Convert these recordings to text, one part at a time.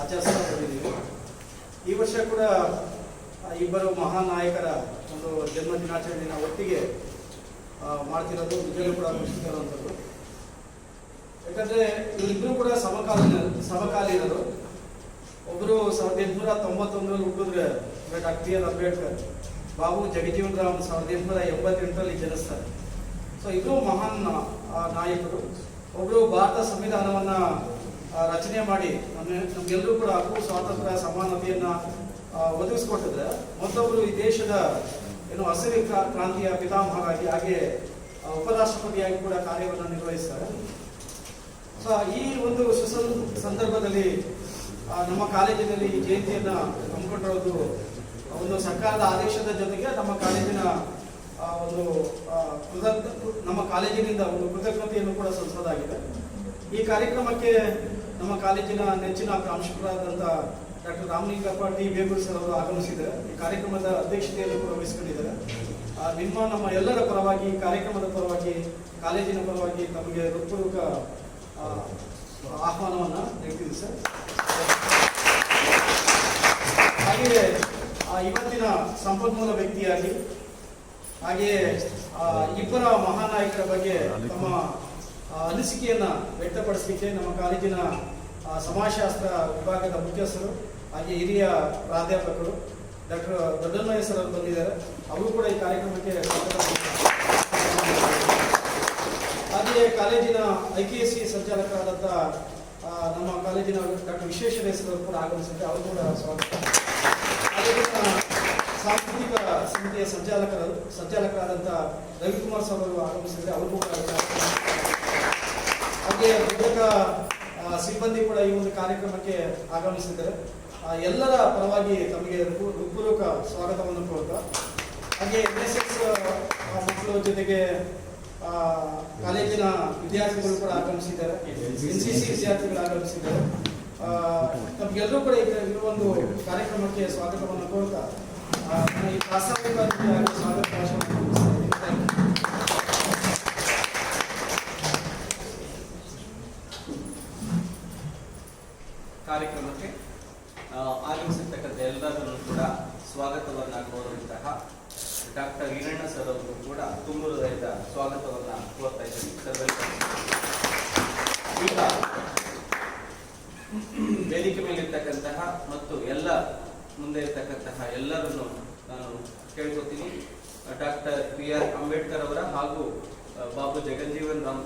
ಆಚರಿಸ್ತಾ ಬಂದಿದ್ದೀವಿ. ಈ ವರ್ಷ ಕೂಡ ಇಬ್ಬರು ಮಹಾನ್ ನಾಯಕರ ಒಂದು ಜನ್ಮ ದಿನಾಚರಣೆನ ಒಟ್ಟಿಗೆ ಮಾಡ್ತಿರೋದು ನಿಜವೂ ಕೂಡ ಖುಷಿಕರವಂಥದ್ದು ಯಾಕಂದರೆ ಇವರಿಬ್ಬರು ಕೂಡ ಸಮಕಾಲೀನ, ಸಮಕಾಲೀನರು. ಒಬ್ಬರು ಸಾವಿರದ ಎಂಟುನೂರ ತೊಂಬತ್ತೊಂದರಲ್ಲಿ ಹುಟ್ಟಿದ್ರೆ doctor B R Ambedkar, Babu Jagjivan Ram ಸಾವಿರದ ಎಂಟುನೂರ ಎಂಬತ್ತೆಂಟರಲ್ಲಿ ಜನಿಸ್ತಾರೆ. ಸೊ ಇಬ್ಬರು ಮಹಾನ್ ನಾಯಕರು. ಒಬ್ಬರು ಭಾರತ ಸಂವಿಧಾನವನ್ನ ರಚನೆ ಮಾಡಿ ನಮಗೆಲ್ಲರೂ ಕೂಡ ಹಕ್ಕು, ಸ್ವಾತಂತ್ರ್ಯ, ಸಮಾನತೆಯನ್ನು ಒದಗಿಸ್ಕೊಟ್ಟಿದ್ರೆ ಮತ್ತೊಬ್ಬರು ಈ ದೇಶದ ಏನು ಹಸಿರು ಕ್ರಾಂತಿಯ ಪಿತಾಮಹರಾಗಿ ಹಾಗೆ ಉಪರಾಷ್ಟ್ರಪತಿಯಾಗಿ ಕೂಡ ಕಾರ್ಯವನ್ನು ನಿರ್ವಹಿಸ್ತಾರೆ. ಸೊ ಈ ಒಂದು ಸಂದರ್ಭದಲ್ಲಿ ನಮ್ಮ ಕಾಲೇಜಿನಲ್ಲಿ ಈ ಜಯಂತಿಯನ್ನ ಹಮ್ಮಿಕೊಂಡಿರೋದು ಒಂದು ಸರ್ಕಾರದ ಆದೇಶದ ಜೊತೆಗೆ ನಮ್ಮ ಕಾಲೇಜಿನ ಒಂದು ಕೃತಜ್ಞ ನಮ್ಮ ಕಾಲೇಜಿನಿಂದ ಒಂದು ಕೃತಜ್ಞತೆಯನ್ನು ಕೂಡ ಸಲ್ಲಿಸೋದಾಗಿದೆ. ಈ ಕಾರ್ಯಕ್ರಮಕ್ಕೆ ನಮ್ಮ ಕಾಲೇಜಿನ ನೆಚ್ಚಿನ ಪ್ರಾಂಶುಪಾಲರಾದಂಥ doctor Ramalingappa T Begur sir ಅವರು ಆಗಮಿಸಿದ್ದಾರೆ. ಈ ಕಾರ್ಯಕ್ರಮದ ಅಧ್ಯಕ್ಷತೆಯನ್ನು ಕೂಡ ವಹಿಸಿಕೊಂಡಿದ್ದಾರೆ ನಿಮ್ಮ, ನಮ್ಮ ಎಲ್ಲರ ಪರವಾಗಿ ಕಾರ್ಯಕ್ರಮದ ಪರವಾಗಿ, ಕಾಲೇಜಿನ ಪರವಾಗಿ ತಮಗೆ ಹೃತ್ಪೂರ್ವಕ ಆಹ್ವಾನವನ್ನು ನೀಡ್ತೀವಿ ಸರ್. ಹಾಗೆಯೇ ಇವತ್ತಿನ ಸಂಪನ್ಮೂಲ ವ್ಯಕ್ತಿಯಾಗಿ, ಹಾಗೆಯೇ ಇಬ್ಬರ ಮಹಾನಾಯಕರ ಬಗ್ಗೆ ತಮ್ಮ ಅನಿಸಿಕೆಯನ್ನು ವ್ಯಕ್ತಪಡಿಸಲಿಕ್ಕೆ ನಮ್ಮ ಕಾಲೇಜಿನ ಸಮಾಜಶಾಸ್ತ್ರ ವಿಭಾಗದ ಮುಖ್ಯಸ್ಥರು ಹಾಗೆ ಹಿರಿಯ ಪ್ರಾಧ್ಯಾಪಕರು ಡಾಕ್ಟರ್ ದೊಡ್ಡಮಯ್ಯ ಸರ್ ಅವರು ಬಂದಿದ್ದಾರೆ. ಅವರು ಕೂಡ ಈ ಕಾರ್ಯಕ್ರಮಕ್ಕೆ ಹಾಗೆಯೇ ಕಾಲೇಜಿನ ಐ ಕೆ ಎಸ್ ಸಿ ಸಂಚಾಲಕರಾದಂಥ ನಮ್ಮ ಕಾಲೇಜಿನ ಡಾಕ್ಟರ್ ವಿಶ್ವೇಶ್ವರ ಹೆಸರು ಕೂಡ ಆಗಮಿಸಿದ್ದಾರೆ. ಅವರು ಕೂಡ ಸ್ವಾಗತ. ಸಾಂಸ್ಕೃತಿಕ ಸಮಿತಿಯ ಸಂಚಾಲಕರು ಸಂಚಾಲಕರಾದಂಥ ರವಿಕುಮಾರ್ ಸರ್ ಅವರು ಆಗಮಿಸಿದ್ದಾರೆ. ಅವರು ಕೂಡ ಹಾಗೆ ಬೋಧಕ ಆ, ಸಿಬ್ಬಂದಿ ಕೂಡ ಈ ಒಂದು ಕಾರ್ಯಕ್ರಮಕ್ಕೆ ಆಗಮಿಸಿದ್ದಾರೆ. ಎಲ್ಲರ ಪರವಾಗಿ ತಮಗೆ ಹೃತ್ಪೂ- ಹೃತ್ಪೂರ್ವಕ ಸ್ವಾಗತವನ್ನು ಕೋರ್ತಾ ಹಾಗೆ ಎನ್ ಎಸ್ ಎಸ್ ಮಕ್ಕಳು ಜೊತೆಗೆ ಕಾಲೇಜಿನ ವಿದ್ಯಾರ್ಥಿಗಳು ಕೂಡ ಆಗಮಿಸಿದ್ದಾರೆ. ಎನ್ ಸಿ ಸಿ ವಿದ್ಯಾರ್ಥಿಗಳು ಆಗಮಿಸಿದ್ದಾರೆ. ನಮಗೆಲ್ಲರೂ ಕೂಡ ಈ ಒಂದು ಕಾರ್ಯಕ್ರಮಕ್ಕೆ ಸ್ವಾಗತವನ್ನು ಕೋರ್ತಾ ಆ, ಈ ಪ್ರಾಸ್ತಾವಿಕ ಸ್ವಾಗತ ಭಾಷಣವನ್ನು ಮುಗಿಸ್ತಾ ಇದ್ದೀನಿ. Thank you. ಕಾರ್ಯಕ್ರಮಕ್ಕೆ ಆ, ಆಗಮಿಸಿರ್ತಕ್ಕಂಥ ಎಲ್ಲರನ್ನು ಕೂಡ ಸ್ವಾಗತವನ್ನ ಕೋರುವಂತಹ ಡಾಕ್ಟರ್ ಹಿರಣ್ಣ ಸರ್ ಅವರು ಕೂಡ ತುಂಬ ಹೃದಯದ ಸ್ವಾಗತವನ್ನ ಕೋರ್ತಾ ಇದ್ದೀನಿ ಸರ್ ವೆಲ್ಕಮ್ ಈಗ ವೇದಿಕೆ ಮೇಲಿರ್ತಕ್ಕಂತಹ ಮತ್ತು ಎಲ್ಲ ಮುಂದೆ ಇರ್ತಕ್ಕಂತಹ ಎಲ್ಲರನ್ನು ನಾನು ಕೇಳ್ಕೊತೀನಿ ಡಾಕ್ಟರ್ ಬಿ ಆರ್ ಅಂಬೇಡ್ಕರ್ ಅವರ ಹಾಗೂ ಬಾಬು ಜಗಜ್ಜೀವನ್ ರಾಮ್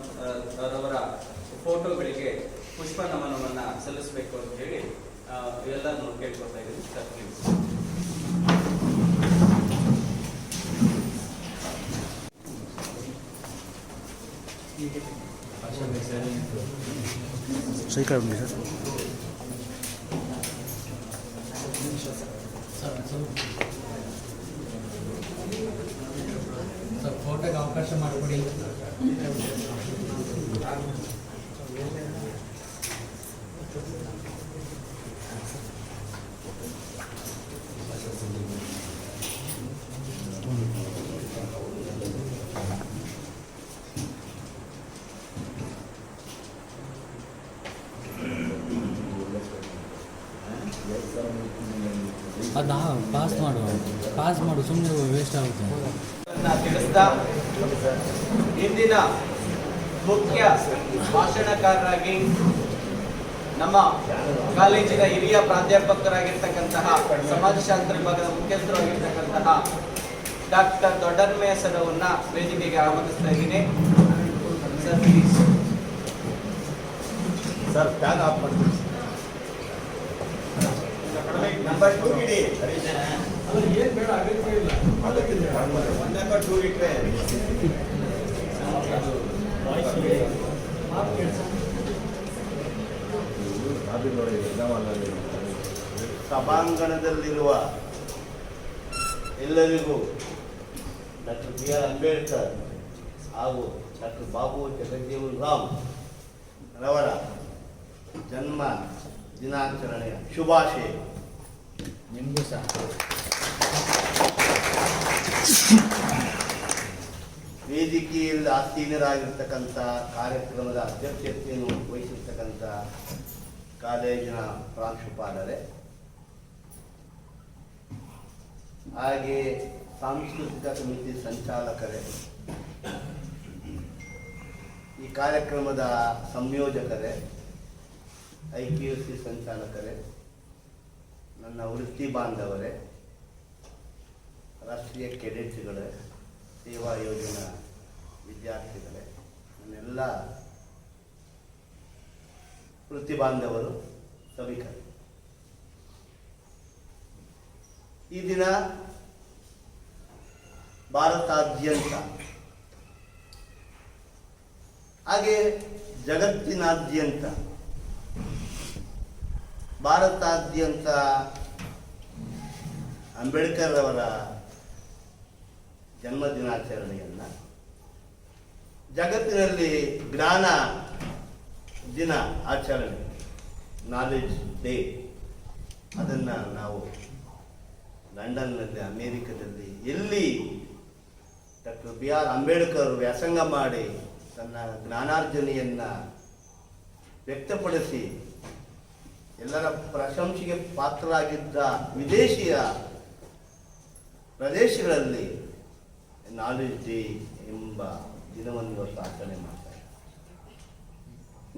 ಅವರ ರವರ ಫೋಟೋಗಳಿಗೆ ಪುಷ್ಪ ನಮನವನ್ನು ಸಲ್ಲಿಸಬೇಕು ಅಂತ ಹೇಳಿ ಎಲ್ಲರನ್ನು ಕೇಳ್ಕೊತಾ ಇದ್ದೀನಿ. Sir please sir. ಸರ್ ಫೋಟೋಗೆ ಅವಕಾಶ ಮಾಡಿಕೊಡಿ ಅದನ್ನ ಪಾಸ್ ಮಾಡು ಪಾಸ್ ಮಾಡು ಸುಮ್ಮನೆ ವೇಸ್ಟ್ ಆಗುತ್ತೆ. ತಿಳಿಸ್ತಾ ಇಂದಿನ ಮುಖ್ಯ ಭಾಷಣಕಾರರಾಗಿ ನಮ್ಮ ಕಾಲೇಜಿನ ಹಿರಿಯ ಪ್ರಾಧ್ಯಾಪಕರಾಗಿರ್ತಕ್ಕಂತಹ ಸಮಾಜಶಾಸ್ತ್ರ ವಿಭಾಗದ ಮುಖ್ಯಸ್ಥರಾಗಿರ್ತಕ್ಕಂತಹ ಡಾಕ್ಟರ್ ದೊಡ್ಡನ್ಮಯ ಸರ್ ಅವರನ್ನ ವೇದಿಕೆಗೆ ಆಹ್ವಾನಿಸ್ತಾ ಇದ್ದೀನಿ. Sir please sir fan off ಮಾಡ್ತೀವಿ ನಂಬರ್ ಟೂ ಟೂ ಇಟ್ರೆ ಸಭಾಂಗಣದಲ್ಲಿರುವ ಎಲ್ಲರಿಗೂ ಡಾಕ್ಟರ್ ಬಿ ಆರ್ ಅಂಬೇಡ್ಕರ್ ಹಾಗೂ ಡಾಕ್ಟರ್ ಬಾಬು ಜಗಜೀವನ್ ರಾಮ್ ರವರ ಜನ್ಮ ದಿನಾಚರಣೆಯ ಶುಭಾಶಯ ನಿಮಗೂ ಸಹ. ವೇದಿಕೆಯಲ್ಲಿ ಆಸೀನರಾಗಿರ್ತಕ್ಕಂಥ ಕಾರ್ಯಕ್ರಮದ ಅಧ್ಯಕ್ಷತೆಯನ್ನು ವಹಿಸಿರ್ತಕ್ಕಂಥ ಕಾಲೇಜಿನ ಪ್ರಾಂಶುಪಾಲರೇ, ಹಾಗೆ ಸಾಂಸ್ಕೃತಿಕ ಸಮಿತಿ ಸಂಚಾಲಕರೇ, ಈ ಕಾರ್ಯಕ್ರಮದ ಸಂಯೋಜಕರೇ, ಐ ಪಿ ಯು ಸಿ ಸಂಚಾಲಕರೇ ನನ್ನ ವೃತ್ತಿ ಬಾಂಧವರೇ, ರಾಷ್ಟ್ರೀಯ ಕೆಡೆಟ್ಸ್ಗಳೇ, ಸೇವಾ ಯೋಜನಾ ವಿದ್ಯಾರ್ಥಿಗಳೇ, ನನ್ನೆಲ್ಲ ವೃತ್ತಿ ಬಾಂಧವರು, ಸಭಿಕರು. ಈ ದಿನ ಭಾರತಾದ್ಯಂತ, ಹಾಗೆ ಜಗತ್ತಿನಾದ್ಯಂತ ಭಾರತಾದ್ಯಂತ ಅಂಬೇಡ್ಕರ್ ಅವರ ಜನ್ಮ ದಿನಾಚರಣೆಯನ್ನು ಜಗತ್ತಿನಲ್ಲಿ ಜ್ಞಾನ ದಿನ ಆಚರಣೆ ನಾಲೆಡ್ಜ್ ಡೇ ಅದನ್ನು ನಾವು ಲಂಡನ್ನಲ್ಲಿ, ಅಮೇರಿಕದಲ್ಲಿ ಎಲ್ಲಿ ಡಾಕ್ಟರ್ ಬಿ ಆರ್ ಅಂಬೇಡ್ಕರ್ ವ್ಯಾಸಂಗ ಮಾಡಿ ತನ್ನ ಜ್ಞಾನಾರ್ಜನೆಯನ್ನು ವ್ಯಕ್ತಪಡಿಸಿ ಎಲ್ಲರ ಪ್ರಶಂಸೆಗೆ ಪಾತ್ರರಾಗಿದ್ದ ವಿದೇಶಿಯ ಪ್ರದೇಶಗಳಲ್ಲಿ ನಾಲೆಜ್ ಡೇ ಎಂಬ ದಿನವನ್ನು ಇವತ್ತು ಆಚರಣೆ ಮಾಡ್ತಾರೆ.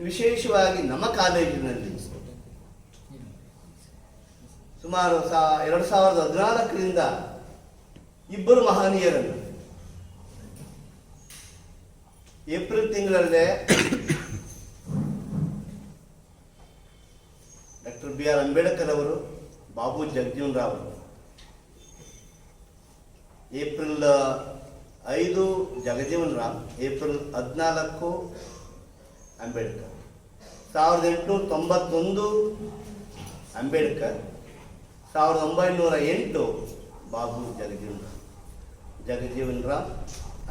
ವಿಶೇಷವಾಗಿ ನಮ್ಮ ಕಾಲೇಜಿನಲ್ಲಿ ಸುಮಾರು ಸಾ, ಎರಡು ಸಾವಿರದ ಹದಿನಾಲ್ಕರಿಂದ ಇಬ್ಬರು ಮಹನೀಯರನ್ನು ಏಪ್ರಿಲ್ ತಿಂಗಳಲ್ಲೇ ಡಾಕ್ಟರ್ ಬಿ ಆರ್ ಅಂಬೇಡ್ಕರ್ ಅವರು ಬಾಬು ಜಗಜೀವನ್ ರಾವ್ ಅವರು ಏಪ್ರಿಲ್ ಐದು ಜಗಜೀವನ್ ರಾಮ್ ಏಪ್ರಿಲ್ ಹದಿನಾಲ್ಕು ಅಂಬೇಡ್ಕರ್ ಸಾವಿರದ ಎಂಟುನೂರ ತೊಂಬತ್ತೊಂದು ಅಂಬೇಡ್ಕರ್ ಸಾವಿರದ ಒಂಬೈನೂರ ಎಂಟು ಬಾಬು ಜಗಜೀವನ್ ರಾಮ್ ಜಗಜೀವನ್ ರಾಮ್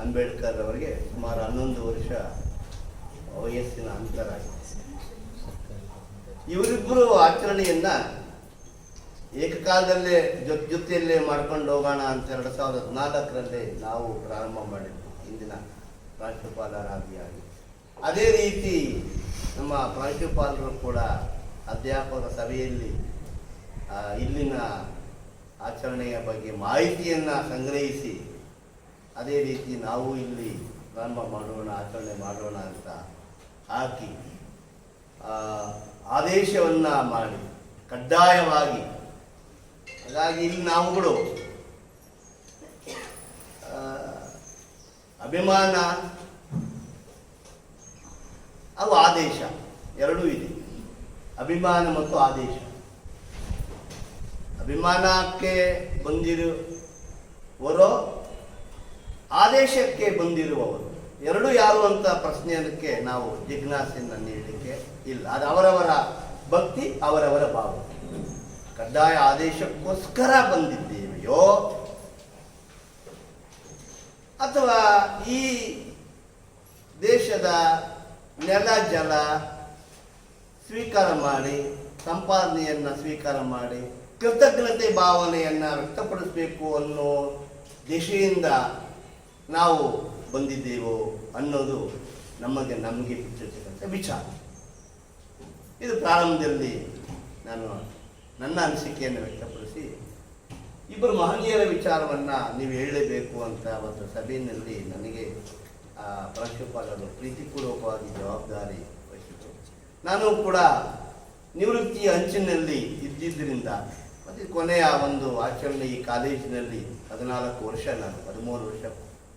ಅಂಬೇಡ್ಕರ್ ಅವರಿಗೆ ಸುಮಾರು ಹನ್ನೊಂದು ವರ್ಷ ವಯಸ್ಸಿನ ಅಂತರ ಆಗಿದೆ ಇವರಿಬ್ಬರು ಆಚರಣೆಯನ್ನ ಏಕಕಾಲದಲ್ಲೇ ಜೊತೆ ಜೊತೆಯಲ್ಲೇ ಮಾಡ್ಕೊಂಡು ಹೋಗೋಣ ಅಂತ ಎರಡು ಸಾವಿರದ ಹದಿನಾಲ್ಕರಲ್ಲಿ ನಾವು ಪ್ರಾರಂಭ ಮಾಡಿದ್ವಿ. ಇಂದಿನ ಪ್ರಾಂಶುಪಾಲರಾದಿಯಾಗಿ ಅದೇ ರೀತಿ ನಮ್ಮ ಪ್ರಾಂಶುಪಾಲರು ಕೂಡ ಅಧ್ಯಾಪಕ ಸಭೆಯಲ್ಲಿ ಇಲ್ಲಿನ ಆಚರಣೆಯ ಬಗ್ಗೆ ಮಾಹಿತಿಯನ್ನು ಸಂಗ್ರಹಿಸಿ ಅದೇ ರೀತಿ ನಾವು ಇಲ್ಲಿ ಪ್ರಾರಂಭ ಮಾಡೋಣ, ಆಚರಣೆ ಮಾಡೋಣ ಅಂತ ಹಾಕಿ ಆದೇಶವನ್ನು ಮಾಡಿ, ಕಡ್ಡಾಯವಾಗಿ. ಹಾಗಾಗಿ ಇಲ್ಲಿ ನಾವುಗಳು ಅಭಿಮಾನ, ಅವು ಆದೇಶ, ಎರಡೂ ಇದೆ. ಅಭಿಮಾನ ಮತ್ತು ಆದೇಶ. ಅಭಿಮಾನಕ್ಕೆ ಬಂದಿರುವರೋ ಆದೇಶಕ್ಕೆ ಬಂದಿರುವವರು. ಎರಡು ಯಾರು ಅಂತ ಪ್ರಶ್ನೆಯಕ್ಕೆ ನಾವು ಜಿಜ್ಞಾಸೆಯನ್ನು ನೀಡಲಿಕ್ಕೆ ಇಲ್ಲ. ಅದು ಅವರವರ ಭಕ್ತಿ, ಅವರವರ ಭಾವ. ಕಡ್ಡಾಯ ಆದೇಶಕ್ಕೋಸ್ಕರ ಬಂದಿದ್ದೇವೆಯೋ, ಅಥವಾ ಈ ದೇಶದ ನೆಲ ಜಲ ಸ್ವೀಕಾರ ಮಾಡಿ, ಸಂಪಾದನೆಯನ್ನು ಸ್ವೀಕಾರ ಮಾಡಿ, ಕೃತಜ್ಞತೆ ಭಾವನೆಯನ್ನು ವ್ಯಕ್ತಪಡಿಸಬೇಕು ಅನ್ನೋ ದಿಶೆಯಿಂದ ನಾವು ಬಂದಿದ್ದೇವೋ ಅನ್ನೋದು ನಮಗೆ ನಮಗೆ ಬಿಟ್ಟಿರ್ತಕ್ಕಂಥ ವಿಚಾರ. ಇದು ಪ್ರಾರಂಭದಲ್ಲಿ ನಾನು ನನ್ನ ಅನಿಸಿಕೆಯನ್ನು ವ್ಯಕ್ತಪಡಿಸಿ ಇಬ್ಬರು ಮಹನೀಯರ ವಿಚಾರವನ್ನು ನೀವು ಹೇಳಲೇಬೇಕು ಅಂತ ಅವತ್ತು ಸಭೆಯಲ್ಲಿ ನನಗೆ ಆ, ಪ್ರಾಂಶುಪಾಲರು ಪ್ರೀತಿಪೂರ್ವಕವಾಗಿ ಜವಾಬ್ದಾರಿ ವಹಿಸಿದರು. ನಾನು ಕೂಡ ನಿವೃತ್ತಿಯ ಅಂಚಿನಲ್ಲಿ ಇದ್ದಿದ್ದರಿಂದ ಮತ್ತು ಕೊನೆಯ ಒಂದು ಆಚರಣೆ ಈ ಕಾಲೇಜಿನಲ್ಲಿ ಹದಿನಾಲ್ಕು ವರ್ಷ ನಾನು ಹದಿಮೂರು ವರ್ಷ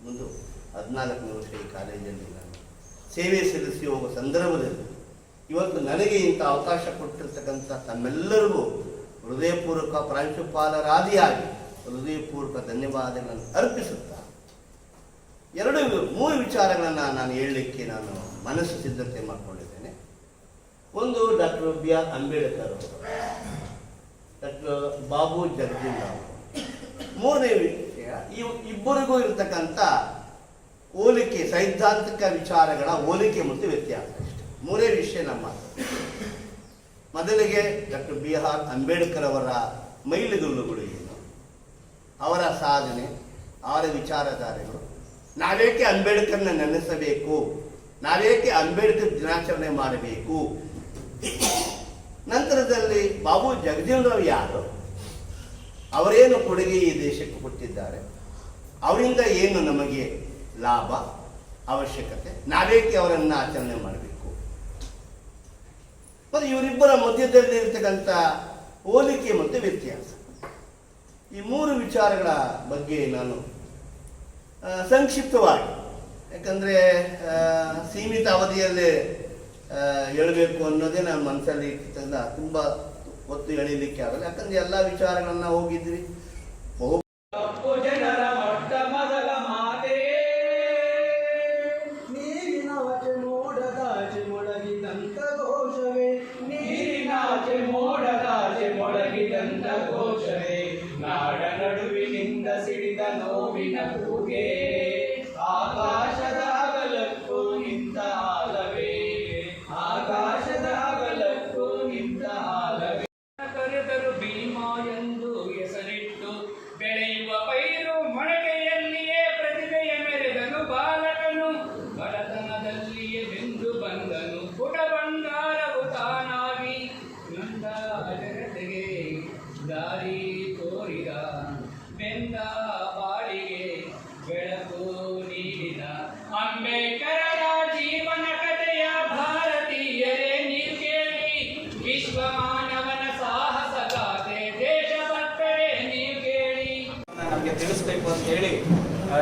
ಮುಂದೆ ಹದಿನಾಲ್ಕನೇ ವರ್ಷ ಈ ಕಾಲೇಜಲ್ಲಿ ನಾನು ಸೇವೆ ಸಲ್ಲಿಸಿ ಹೋಗುವ ಸಂದರ್ಭದಲ್ಲಿ ಇವತ್ತು ನನಗೆ ಇಂಥ ಅವಕಾಶ ಕೊಟ್ಟಿರ್ತಕ್ಕಂಥ ತಮ್ಮೆಲ್ಲರಿಗೂ ಹೃದಯಪೂರ್ವಕ ಪ್ರಾಂಶುಪಾಲರಾದಿಯಾಗಿ ಹೃದಯಪೂರ್ವಕ ಧನ್ಯವಾದಗಳನ್ನು ಅರ್ಪಿಸುತ್ತಾ, ಎರಡು ಮೂರು ವಿಚಾರಗಳನ್ನು ನಾನು ಹೇಳಲಿಕ್ಕೆ ನಾನು ಮನಸ್ಸು ಸಿದ್ಧತೆ ಮಾಡಿಕೊಂಡಿದ್ದೇನೆ. ಒಂದು ಡಾಕ್ಟರ್ ಬಿ ಆರ್ ಅಂಬೇಡ್ಕರ್ ಅವರು, ಡಾಕ್ಟರ್ ಬಾಬು ಜಗಜಿಂದ ಅವರು. ಮೂರನೇ ವಿಷಯ ಇಬ್ಬರಿಗೂ ಇರತಕ್ಕಂಥ ಹೋಲಿಕೆ, ಸೈದ್ಧಾಂತಿಕ ವಿಚಾರಗಳ ಹೋಲಿಕೆ ಮತ್ತು ವ್ಯತ್ಯಾಸ ಮೂರೇ ವಿಷಯ ನಮ್ಮ. ಮೊದಲಿಗೆ ಡಾಕ್ಟರ್ ಬಿ ಆರ್ ಅಂಬೇಡ್ಕರ್ ಅವರ ಮೈಲಿಗಲ್ಲುಗಳು ಏನು? ಅವರ ಸಾಧನೆ, ಅವರ ವಿಚಾರಧಾರೆಗಳು. ನಾವೇಕೆ ಅಂಬೇಡ್ಕರ್ನ ನೆನೆಸಬೇಕು? ನಾವೇಕೆ ಅಂಬೇಡ್ಕರ್ ದಿನಾಚರಣೆ ಮಾಡಬೇಕು? ನಂತರದಲ್ಲಿ ಬಾಬು ಜಗಜೀವನರಾವ್ ಯಾರು? ಅವರೇನು ಕೊಡುಗೆ ಈ ದೇಶಕ್ಕೆ ಕೊಟ್ಟಿದ್ದಾರೆ? ಅವರಿಂದ ಏನು ನಮಗೆ ಲಾಭ, ಅವಶ್ಯಕತೆ. ನಾವೇಕೆ ಅವರನ್ನು ಆಚರಣೆ ಮಾಡಬೇಕು? ಮತ್ತು ಇವರಿಬ್ಬರ ಮಧ್ಯದಲ್ಲಿ ಇರತಕ್ಕಂಥ ಹೋಲಿಕೆ ಮತ್ತು ವ್ಯತ್ಯಾಸ. ಈ ಮೂರು ವಿಚಾರಗಳ ಬಗ್ಗೆ ನಾನು ಸಂಕ್ಷಿಪ್ತವಾಗಿ, ಯಾಕಂದರೆ ಸೀಮಿತ ಅವಧಿಯಲ್ಲೇ ಹೇಳಬೇಕು ಅನ್ನೋದೇ ನನ್ನ ಮನಸ್ಸಲ್ಲಿ ಇರ್ತದ ತುಂಬ ಒತ್ತು ಎಳೀಲಿಕ್ಕೆ ಆಗಲ್ಲ. ಯಾಕಂದರೆ ಎಲ್ಲ ವಿಚಾರಗಳನ್ನು ಹೋಗಿದ್ವಿ. ಸಾಹಸ ಗಾಥೆ ನೀವು ಕೇಳಿ. ನಮಗೆ ತಿಳಿಸ್ಬೇಕು ಅಂತ ಹೇಳಿ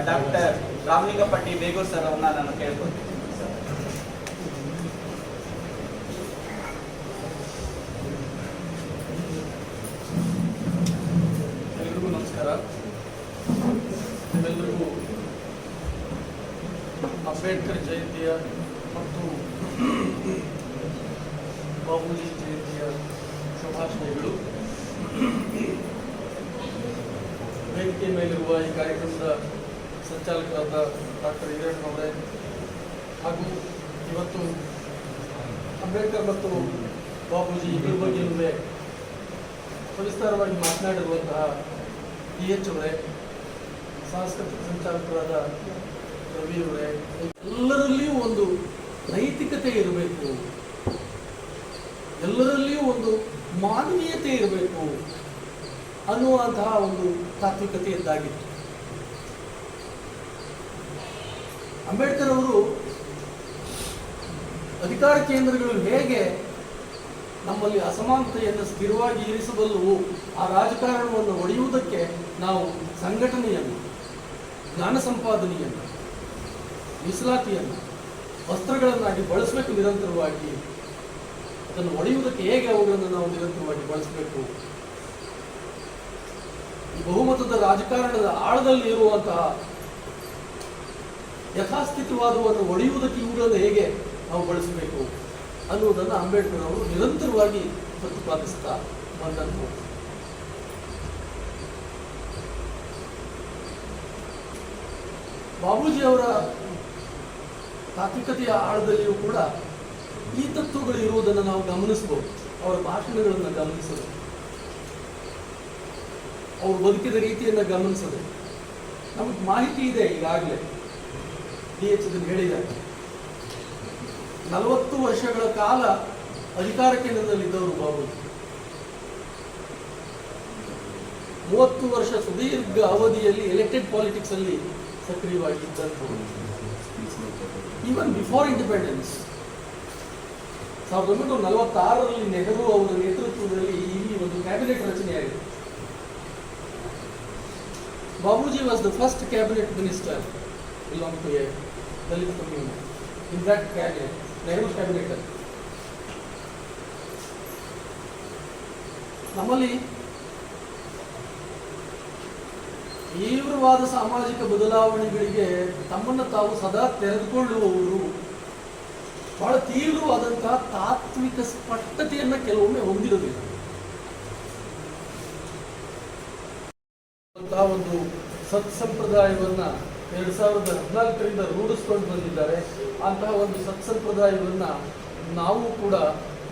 ಡಾಕ್ಟರ್ ರಾಮಲಿಂಗಪಟ್ಟಿ ಬೇಗೂರ್ ಸರ್ ಅವ್ರನ್ನ ನಾನು ಕೇಳ್ಕೊತೀನಿ ಎಲ್ರಿಗೂ ನಮಸ್ಕಾರ. ಎಲ್ಲರಿಗೂ ಅಂಬೇಡ್ಕರ್ ಜಯಂತಿಯ ಮತ್ತು ಬಾಬೂಜಿ ಶುಭಾಶಯಗಳು ವೇದಿಕೆ ಮೇಲಿರುವ ಈ ಕಾರ್ಯಕ್ರಮದ ಸಂಚಾಲಕರಾದ ಡಾಕ್ಟರ್ ಹಿರೇಣ್ಣವರೇ ಹಾಗೂ ಇವತ್ತು ಅಂಬೇಡ್ಕರ್ ಮತ್ತು ಬಾಬೂಜಿ ಇಬ್ಬರ ಒಮ್ಮೆ ಸವಿಸ್ತಾರವಾಗಿ ಮಾತನಾಡಿರುವಂತಹ ಡಿ ಎಚ್ ಅವರೇ, ಸಾಂಸ್ಕೃತಿಕ ಸಂಚಾಲಕರಾದ ರವಿ ಅವರೇ, ಎಲ್ಲರಲ್ಲಿಯೂ ಒಂದು ನೈತಿಕತೆ ಇರಬೇಕು. ಎಲ್ಲರಲ್ಲಿಯೂ ಒಂದು ಮಾನವೀಯತೆ ಇರಬೇಕು ಅನ್ನುವಂತಹ ಒಂದು ತಾತ್ವಿಕತೆ ಇದ್ದಾಗಿತ್ತು. ಅಂಬೇಡ್ಕರ್ ಅವರು ಅಧಿಕಾರ ಕೇಂದ್ರಗಳು ಹೇಗೆ ನಮ್ಮಲ್ಲಿ ಅಸಮಾನತೆಯನ್ನು ಸ್ಥಿರವಾಗಿ ಇರಿಸಬಲ್ಲವು ಆ ರಾಜಕಾರಣವನ್ನು ಒಡೆಯುವುದಕ್ಕೆ ನಾವು ಸಂಘಟನೆಯನ್ನು, ಜ್ಞಾನ ಸಂಪಾದನೆಯನ್ನು, ಮೀಸಲಾತಿಯನ್ನು, ವಸ್ತ್ರಗಳನ್ನಾಗಿ ಬಳಸಬೇಕು ನಿರಂತರವಾಗಿ. ಅದನ್ನು ಒಡೆಯುವುದಕ್ಕೆ ಹೇಗೆ ಅವುಗಳನ್ನು ನಾವು ನಿರಂತರವಾಗಿ ಬಳಸಬೇಕು? ಬಹುಮತದ ರಾಜಕಾರಣದ ಆಳದಲ್ಲಿ ಇರುವಂತಹ ಯಥಾಸ್ಥಿತವಾದವನ್ನು ಒಡೆಯುವುದಕ್ಕೆ ಇವುಗಳನ್ನು ಹೇಗೆ ನಾವು ಬಳಸಬೇಕು ಅನ್ನುವುದನ್ನು ಅಂಬೇಡ್ಕರ್ ಅವರು ನಿರಂತರವಾಗಿ ಪ್ರತಿಪಾದಿಸ್ತಾ ಬಂದಂತು ಬಾಬೂಜಿ ಅವರ ತಾತ್ವಿಕತೆಯ ಆಳದಲ್ಲಿಯೂ ಕೂಡ ಈ ತತ್ವಗಳು ಇರುವುದನ್ನು ನಾವು ಗಮನಿಸಬಹುದು. ಅವರ ಭಾಷಣಗಳನ್ನು ಗಮನಿಸಬಹುದು ಅವರು ಬದುಕಿದ ರೀತಿಯನ್ನು ಗಮನಿಸದೆ. ನಮಗೆ ಮಾಹಿತಿ ಇದೆ ಈಗಾಗಲೇ. ಡಿ ಎಚ್ ಹೇಳಿದ್ದಾರೆ. ನಲವತ್ತು ವರ್ಷಗಳ ಕಾಲ ಅಧಿಕಾರ ಕೇಂದ್ರದಲ್ಲಿದ್ದವರು ಬಾಬು. ಮೂವತ್ತು ವರ್ಷ ಸುದೀರ್ಘ ಅವಧಿಯಲ್ಲಿ ಎಲೆಕ್ಟೆಡ್ ಪಾಲಿಟಿಕ್ಸ್ ಅಲ್ಲಿ ಸಕ್ರಿಯವಾಗಿದ್ದಂಥವರು. ಈವನ್ ಬಿಫೋರ್ ಇಂಡಿಪೆಂಡೆನ್ಸ್ ಸಾವಿರದ ಒಂಬೈನೂರ ನಲವತ್ತಾರರಲ್ಲಿ ನೆಹರು ಅವರ ನೇತೃತ್ವದಲ್ಲಿ ಇಲ್ಲಿ ಒಂದು ಕ್ಯಾಬಿನೆಟ್ ರಚನೆಯಾಗಿದೆ. Babuji was the first cabinet minister a Dalit in that cabinet Nehru cabinet ಅಲ್ಲಿ. ನಮ್ಮಲ್ಲಿ ತೀವ್ರವಾದ ಸಾಮಾಜಿಕ ಬದಲಾವಣೆಗಳಿಗೆ ತಮ್ಮನ್ನು ತಾವು ಸದಾ ತೆರೆದುಕೊಳ್ಳುವವರು ಬಹಳ ತೀವ್ರವಾದಂತಹ ತಾತ್ವಿಕ ಸ್ಪಷ್ಟತೆಯನ್ನ ಕೆಲವೊಮ್ಮೆ ಅಂತಹ ಒಂದು ಸತ್ಸಂಪ್ರದಾಯವನ್ನ ಎರಡ್ ಸಾವಿರದ ಹದಿನಾಲ್ಕರಿಂದ ರೂಢಿಸ್ಕೊಂಡು ಬಂದಿದ್ದಾರೆ. ಅಂತಹ ಒಂದು ಸತ್ಸಂಪ್ರದಾಯವನ್ನ ನಾವು ಕೂಡ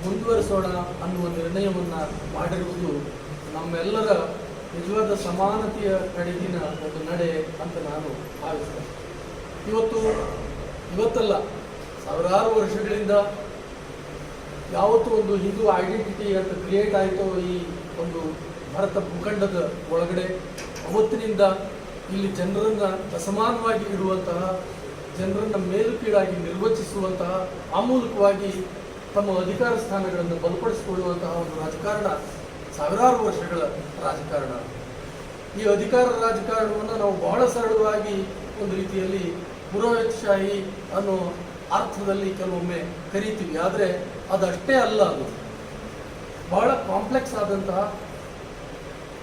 ಮುಂದುವರಿಸೋಣ ಅನ್ನುವ ನಿರ್ಣಯವನ್ನ ಮಾಡಿರುವುದು ನಮ್ಮೆಲ್ಲರ ನಿಜವಾದ ಸಮಾನತೆಯ ಕಡೆಗಿನ ಒಂದು ನಡೆ ಅಂತ ನಾನು ಭಾವಿಸ್ತೇನೆ. ಇವತ್ತು, ಇವತ್ತಲ್ಲ ಸಾವಿರಾರು ವರ್ಷಗಳಿಂದ ಯಾವತ್ತು ಒಂದು ಹಿಂದೂ ಐಡೆಂಟಿಟಿ ಅಂತ ಕ್ರಿಯೇಟ್ ಆಯಿತೋ ಈ ಒಂದು ಭಾರತ ಭೂಖಂಡದ ಒಳಗಡೆ, ಅವತ್ತಿನಿಂದ ಇಲ್ಲಿ ಜನರನ್ನು ಅಸಮಾನವಾಗಿ ಇಡುವಂತಹ ಜನರನ್ನ ಮೇಲುಕೀಡಾಗಿ ನಿರ್ವಚಿಸುವಂತಹ ಆ ತಮ್ಮ ಅಧಿಕಾರ ಸ್ಥಾನಗಳನ್ನು ಬಲಪಡಿಸಿಕೊಳ್ಳುವಂತಹ ಒಂದು ರಾಜಕಾರಣ ಸಾವಿರಾರು ವರ್ಷಗಳ ರಾಜಕಾರಣ. ಈ ಅಧಿಕಾರ ರಾಜಕಾರಣವನ್ನು ನಾವು ಬಹಳ ಸರಳವಾಗಿ ಒಂದು ರೀತಿಯಲ್ಲಿ ಪುರೋಹಿತಶಾಹಿ ಅನ್ನೋ ಅರ್ಥದಲ್ಲಿ ಕೆಲವೊಮ್ಮೆ ಕರೀತೀವಿ, ಆದರೆ ಅದಷ್ಟೇ ಅಲ್ಲ ಅದು. ಬಹಳ ಕಾಂಪ್ಲೆಕ್ಸ್ ಆದಂತಹ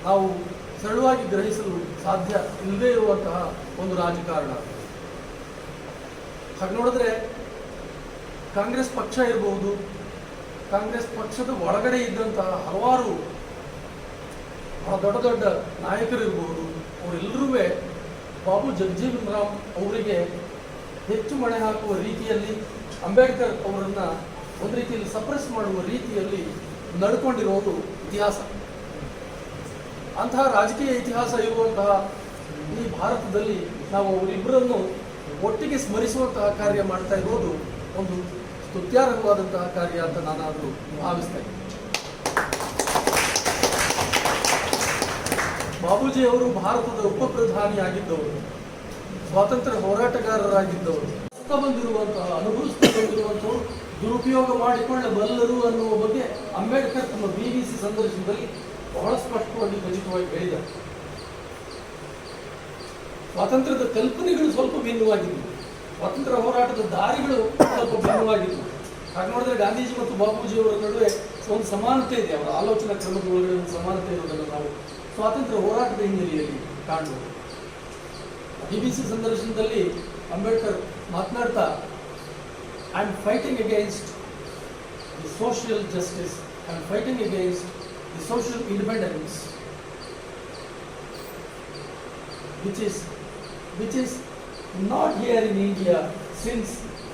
ನಾವು ಸರಳವಾಗಿ ಗ್ರಹಿಸಲು ಸಾಧ್ಯ ಇಲ್ಲದೇ ಇರುವಂತಹ ಒಂದು ರಾಜಕಾರಣ. ಹಾಗೆ ನೋಡಿದ್ರೆ ಕಾಂಗ್ರೆಸ್ ಪಕ್ಷ ಇರಬಹುದು, ಕಾಂಗ್ರೆಸ್ ಪಕ್ಷದ ಒಳಗಡೆ ಇದ್ದಂತಹ ಹಲವಾರು ಬಹಳ ದೊಡ್ಡ ದೊಡ್ಡ ನಾಯಕರಿರಬಹುದು ಅವರೆಲ್ಲರೂ ಬಾಬು ಜಗಜೀವನ್ ರಾಮ್ ಅವರಿಗೆ ಹೆಚ್ಚು ಮಣೆ ಹಾಕುವ ರೀತಿಯಲ್ಲಿ ಅಂಬೇಡ್ಕರ್ ಅವರನ್ನ ಒಂದು ರೀತಿಯಲ್ಲಿ ಸಪ್ರೆಸ್ ಮಾಡುವ ರೀತಿಯಲ್ಲಿ ನಡ್ಕೊಂಡಿರೋದು ಇತಿಹಾಸ. ಅಂತಹ ರಾಜಕೀಯ ಇತಿಹಾಸ ಇರುವಂತಹ ಈ ಭಾರತದಲ್ಲಿ ನಾವು ಅವರಿಬ್ಬರನ್ನು ಒಟ್ಟಿಗೆ ಸ್ಮರಿಸುವಂತಹ ಕಾರ್ಯ ಮಾಡ್ತಾ ಇರೋದು ಒಂದು ಸ್ತುತ್ಯಾರ್ಹವಾದಂತಹ ಕಾರ್ಯ ಅಂತ ನಾನಾದರೂ ಭಾವಿಸ್ತೇನೆ ಬಾಬೂಜಿ ಅವರು ಭಾರತದ ಉಪಪ್ರಧಾನಿ ಪ್ರಧಾನಿಯಾಗಿದ್ದವರು ಸ್ವಾತಂತ್ರ್ಯ ಹೋರಾಟಗಾರರಾಗಿದ್ದವರು. ಬಂದಿರುವಂತಹ ಅನುಭವಿಸ್ತಾ ದುರುಪಯೋಗ ದುರುಪಯೋಗ ಮಾಡಿಕೊಳ್ಳಬಲ್ಲರು ಅನ್ನುವ ಬಗ್ಗೆ ಅಂಬೇಡ್ಕರ್ ತಮ್ಮ ಬಿ ಬಿ ಸಿ ಸಂದರ್ಶನದಲ್ಲಿ ಬಹಳ ಸ್ಪಷ್ಟವಾಗಿ ಖಚಿತವಾಗಿ ಹೇಳಿದ್ದಾರೆ. ಸ್ವಾತಂತ್ರ್ಯದ ಕಲ್ಪನೆಗಳು ಸ್ವಲ್ಪ ಭಿನ್ನವಾಗಿದ್ದವು ಸ್ವಾತಂತ್ರ್ಯ ಹೋರಾಟದ ದಾರಿಗಳು ಸ್ವಲ್ಪ ಭಿನ್ನವಾಗಿದ್ದವು ಹಾಗೆ ನೋಡಿದ್ರೆ ಗಾಂಧೀಜಿ ಮತ್ತು ಬಾಪೂಜಿ ಅವರ ನಡುವೆ ಒಂದು ಸಮಾನತೆ ಇದೆ. ಅವರ ಆಲೋಚನಾ ಕ್ರಮದ ಒಳಗಡೆ ಒಂದು ಸಮಾನತೆ ಇರೋದನ್ನು ನಾವು ಸ್ವಾತಂತ್ರ್ಯ ಹೋರಾಟದ ಹಿನ್ನೆಲೆಯಲ್ಲಿ ಕಾಣಬಹುದು. ಬಿ ಬಿ ಸಿ ಸಂದರ್ಶನದಲ್ಲಿ ಅಂಬೇಡ್ಕರ್ ಮಾತನಾಡ್ತಾ I am fighting against the social justice I am fighting against the social independence which is which is not here in India since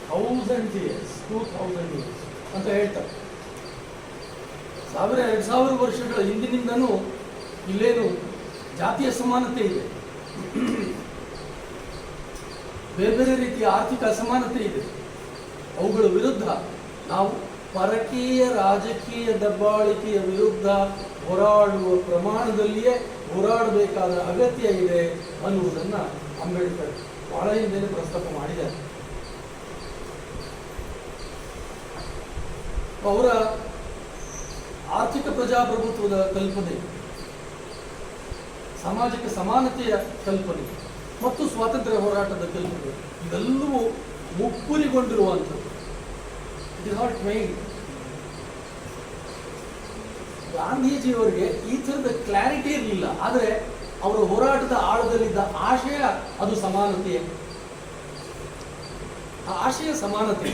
thousand years, two thousand years ಅಂತ ಹೇಳ್ತಾರೆ. ಸಾವಿರ ಎರಡು ಸಾವಿರ ವರ್ಷಗಳ ಹಿಂದಿನಿಂದನೂ ಇಲ್ಲೇನು ಜಾತಿಯ ಸಮಾನತೆ ಇದೆ. ಬೇರೆ ಬೇರೆ ರೀತಿಯ ಆರ್ಥಿಕ ಅಸಮಾನತೆ ಇದೆ. ಅವುಗಳ ವಿರುದ್ಧ ನಾವು ಪರಕೀಯ ರಾಜಕೀಯ ದಬ್ಬಾಳಿಕೆಯ ವಿರುದ್ಧ ಹೋರಾಡುವ ಪ್ರಮಾಣದಲ್ಲಿಯೇ ಹೋರಾಡಬೇಕಾದ ಅಗತ್ಯ ಇದೆ ಅನ್ನುವುದನ್ನ ಅಂಬೇಡ್ಕರ್ ಬಹಳ ಹಿಂದೆ ಪ್ರಸ್ತಾಪ ಮಾಡಿದ್ದಾರೆ. ಅವರ ಆರ್ಥಿಕ ಪ್ರಜಾಪ್ರಭುತ್ವದ ಕಲ್ಪನೆ, ಸಾಮಾಜಿಕ ಸಮಾನತೆಯ ಕಲ್ಪನೆ. ಮತ್ತು ಸ್ವಾತಂತ್ರ್ಯ ಹೋರಾಟದ ಕಲ್ಪನೆ ಇದೆಲ್ಲವೂ ಮುಪ್ಪುರಿಗೊಂಡಿರುವಂಥದ್ದು ಇಟ್ ಇಸ್ ನಾಟ್ ಮೈಂಡ್ ಗಾಂಧೀಜಿಯವರಿಗೆ ಈ ಥರದ ಕ್ಲಾರಿಟಿ ಇರಲಿಲ್ಲ. ಆದರೆ ಅವರ ಹೋರಾಟದ ಆಳದಲ್ಲಿದ್ದ ಆಶಯ ಅದು ಸಮಾನತೆ ಆ ಆಶಯ ಸಮಾನತೆ.